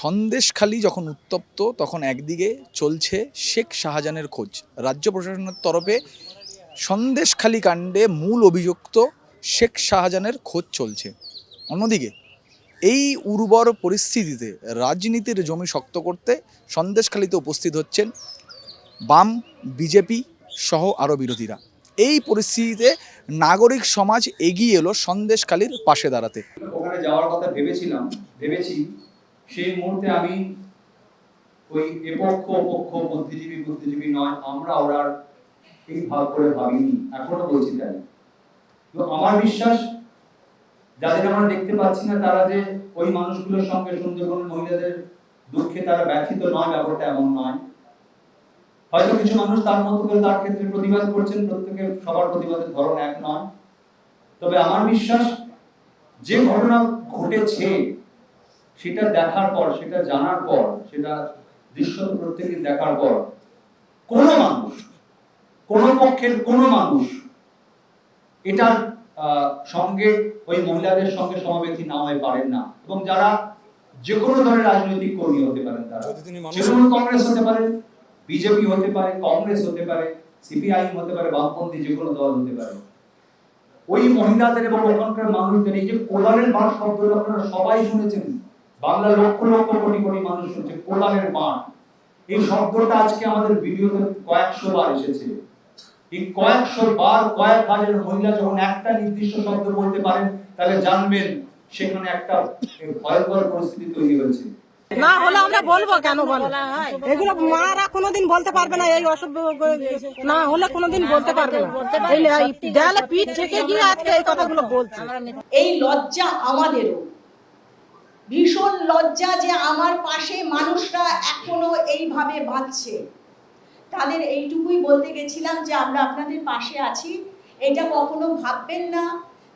সন্দেশখালি যখন উত্তপ্ত, তখন একদিকে চলছে শেখ শাহজাহানের খোঁজ। রাজ্য প্রশাসনের তরফে সন্দেশখালি কাণ্ডে মূল অভিযুক্ত শেখ শাহজাহানের খোঁজ চলছে। অন্যদিকে, এই উর্বর পরিস্থিতিতে রাজনীতির জমি শক্ত করতে সন্দেশখালিতে উপস্থিত হচ্ছেন বাম, বিজেপি সহ আরও বিরোধীরা। এই পরিস্থিতিতে নাগরিক সমাজ এগিয়ে এলো সন্দেশখালির পাশে দাঁড়াতে। ওখানে যাওয়ার কথা ভেবেছিলাম, ভেবেছি সেই মুহূর্তে আমি ওই এপক্ষ, পক্ষ, বুদ্ধিজীবী বুদ্ধিজীবী নয়, আমরা ওরার এই ভাগ করে ভাবিনি এখনও বলছি তাই। তো আমার বিশ্বাস, যাদের আমরা দেখতে পাচ্ছি না, তারা যে ওই মানুষগুলোর সঙ্গে সুন্দরবন মহিলাদের দুঃখে তারা ব্যথিত নয়, ব্যাপারটা এমন নয়। হয়তো কিছু মানুষ তার মতো করে তার ক্ষেত্রে প্রতিবাদ করছেন, প্রত্যেকের সবার প্রতিবাদের ধরন এক নয়। তবে আমার বিশ্বাস, যে ঘটনা ঘটেছে সেটা দেখার পর সেটা জানার পর সেটা দৃশ্য প্রত্যেকে দেখার পর কোন মানুষ কোন পক্ষের কোন মানুষ এটার সঙ্গে ওই মহিলাদের সঙ্গে সমাবেশী না হয়ে পারেন না। এবং যারা যে কোনো দলের রাজনৈতিক কর্মী হতে পারেন তারা। তৃণমূল কংগ্রেস হতে পারে বিজেপি হতে পারে কংগ্রেস হতে পারে সিপিআইএম হতে পারে বামপন্থী যে কোনো দল হতে পারে। ওই মহিলাদের এবং ওখানকার মানুষদের এই যে কোলারের বাঁধ শব্দটা আপনারা সবাই শুনেছেন। বাংলার লক্ষ লক্ষ কোটি কোটি মানুষ শুনছে কোলারের বাঁধ এই শব্দটা আজকে আমাদের ভিডিওতে কয়েকশো বার এসেছে। এই কয়েকশো বার কয়েক হাজার মহিলা যখন একটা নির্দিষ্ট শব্দ বলতে পারেন তাহলে জানবেন সেখানে একটা ভয়ঙ্কর পরিস্থিতি তৈরি হয়েছে। না হলে আমরা বলব কেন বলো? এগুলো মারা কোনোদিন বলতে পারবে না এই অসভ্য না হলে কোনোদিন বলতে পারবে না। দেয়ালে পিঠ থেকে গিয়ে আজকে এই কথাগুলো বলছে। এই লজ্জা আমাদেরও। ভীষণ লজ্জা যে আমার পাশে মানুষরা এখনও এইভাবে বাঁচছে। তাদের এইটুকুই বলতে গেছিলাম যে আমরা আপনাদের পাশে আছি। এটা কখনো ভাববেন না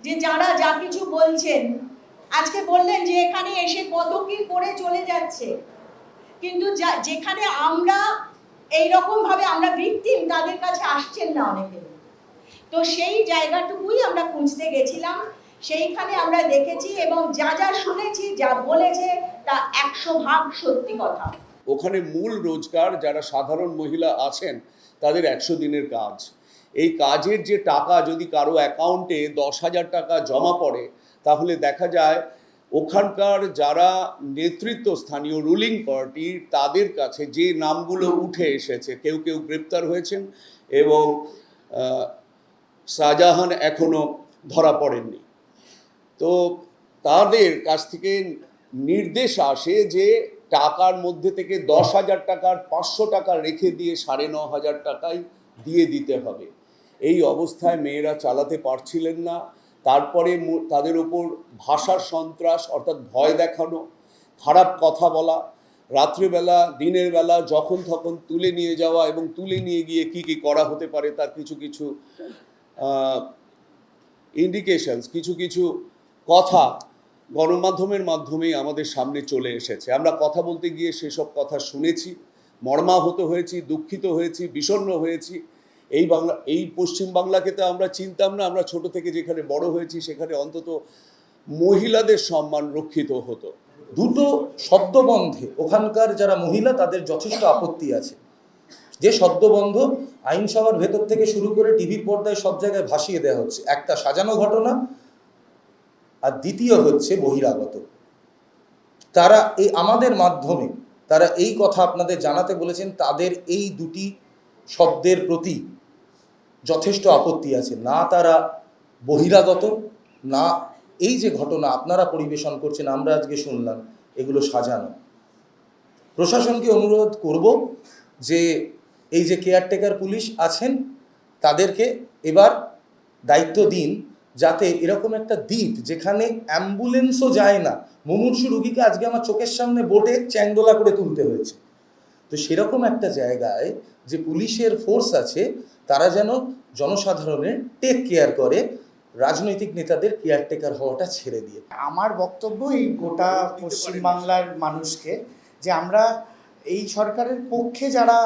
যে যারা যা কিছু বলছেন, আজকে বললেন যে এখানে এসে কত কি করে চলে যাচ্ছে। কিন্তু যেখানে আমরা এইরকম ভাবে আমরা ভিকটিম তাদের কাছে আসছেন না অনেকে। তো সেই জায়গাটুকুই আমরা খুঁজতে গেছিলাম সেইখানে আমরা দেখেছি এবং যা যা শুনেছি, যা বলেছে, তা একশো ভাগ সত্যি কথা। ওখানে মূল রোজগার যারা সাধারণ মহিলা আছেন, তাদের একশো দিনের কাজ। এই কাজের যে টাকা যদি কারও অ্যাকাউন্টে দশ হাজার টাকা জমা পড়ে, তাহলে দেখা যায় ওখানকার যারা নেতৃত্ব, স্থানীয় রুলিং পার্টি তাদের কাছে যে নামগুলো উঠে এসেছে, কেউ কেউ গ্রেপ্তার হয়েছেন এবং শাহজাহান এখনও ধরা পড়েননি। তো তাদের কাছ থেকে নির্দেশ আসে যে টাকার মধ্যে থেকে দশ হাজার টাকার পাঁচশো টাকা রেখে দিয়ে সাড়ে ন হাজার টাকাই দিয়ে দিতে হবে। এই অবস্থায় মেয়েরা চালাতে পারছিলেন না। তারপরে তাদের ওপর ভাষার সন্ত্রাস অর্থাৎ ভয় দেখানো, খারাপ কথা বলা, রাত্রিবেলা, দিনের বেলা যখন তখন তুলে নিয়ে যাওয়া এবং তুলে নিয়ে গিয়ে কি কি করা হতে পারে তার কিছু কিছু ইন্ডিকেশনস কিছু কিছু কথা গণমাধ্যমের মাধ্যমেই আমাদের সামনে চলে এসেছে। আমরা কথা বলতে গিয়ে সেসব কথা শুনেছি, মর্মাহত হয়েছি, দুঃখিত হয়েছি, বিষণ্ণ হয়েছি। এই বাংলা, এই পশ্চিম বাংলাকে তো আমরা চিনতাম না, আমরা ছোট থেকে যেখানে বড় হয়েছি সেখানে অন্তত মহিলাদের সম্মান রক্ষিত হতো। দুটো শব্দবন্ধে ওখানকার যারা মহিলা তাদের যথেষ্ট আপত্তি আছে। যে শব্দবন্ধ আইনসভার ভেতর থেকে শুরু করে টিভির পর্দায় সব জায়গায় ভাসিয়ে দেওয়া হচ্ছে। একটা সাজানো ঘটনা আর দ্বিতীয় হচ্ছে বহিরাগত। তারা এই আমাদের মাধ্যমে, তারা এই কথা আপনাদের জানাতে বলেছেন, তাদের এই দুটি শব্দের প্রতি যথেষ্ট আপত্তি আছে। না তারা বহিরাগত, না এই যে ঘটনা আপনারা পরিবেশন করছেন, আমরা আজকে শুনলাম, এগুলো সাজানো। প্রশাসনকে অনুরোধ করব যে এই যে কেয়ারটেকার পুলিশ আছেন, তাদেরকে এবার দায়িত্ব দিন যাতে এরকম একটা দ্বীপ যেখানে অ্যাম্বুলেন্সও যায় না। মুমূর্ষু রুগীকে আজকে আমার চোখের সামনে বোটে চ্যাংদোলা করে তুলতে হয়েছে। তো সেরকম একটা জায়গায় যে পুলিশের ফোর্স আছে, তারা যেন জনসাধারণের টেক কেয়ার করে, রাজনৈতিক নেতাদের কেয়ারটেকার হওয়াটা ছেড়ে দিয়ে। আমার বক্তব্য এই গোটা পশ্চিমবাংলার মানুষকে যে আমরা এই সরকারের পক্ষে যারা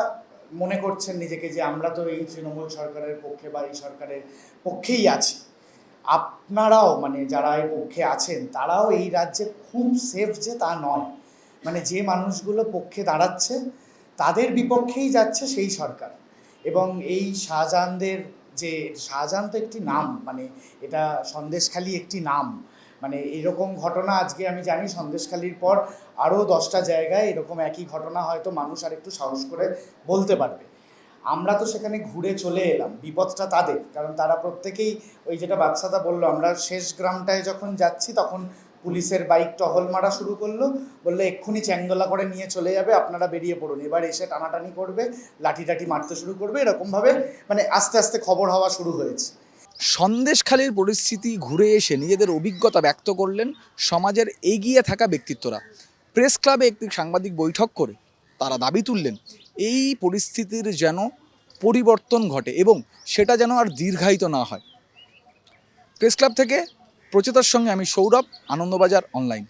মনে করছেন নিজেকে যে আমরা তো এই তৃণমূল সরকারের পক্ষে বা এই সরকারের পক্ষেই আছি আপনারাও মানে যারা এই পক্ষে আছেন, তারাও এই রাজ্যে খুব সেফ যে তা নয়। মানে যে মানুষগুলো পক্ষে দাঁড়াচ্ছে, তাদের বিপক্ষেই যাচ্ছে সেই সরকার। এবং এই শাহজাহানদের যে, শাহজাহান তো একটি নাম মানে এটা সন্দেশখালি একটি নাম। মানে এরকম ঘটনা আজকে আমি জানি, সন্দেশখালির পর আরও দশটা জায়গায় এরকম একই ঘটনা হয়তো মানুষ আর একটু সাহস করে বলতে পারবে। আমরা তো সেখানে ঘুরে চলে এলাম, বিপদটা তাদের। কারণ তারা প্রত্যেকেই ওই যেটা বাচ্চাদা বলল, আমরা শেষ গ্রামটায় যখন যাচ্ছি, তখন পুলিশের বাইক টহল মারা শুরু করল, বলল, এক্ষুনি চ্যাংদোলা করে নিয়ে চলে যাবে, আপনারা বেরিয়ে পড়ুন। এবার এসে টানাটানি করবে লাঠি টাঠি মারতে শুরু করবে, এরকমভাবে মানে আস্তে আস্তে খবর হওয়া শুরু হয়েছে। সন্দেশখালীর পরিস্থিতি ঘুরে এসে নিজেদের অভিজ্ঞতা ব্যক্ত করলেন সমাজের এগিয়ে থাকা ব্যক্তিত্বরা। প্রেস ক্লাবে একটি সাংবাদিক বৈঠক করে তারা দাবি তুললেন এই পরিস্থিতির যেন পরিবর্তন ঘটে এবং সেটা যেন আর দীর্ঘায়িত না হয়। প্রেস ক্লাব থেকে প্রচেতার সঙ্গে আমি সৌরভ, আনন্দবাজার অনলাইন।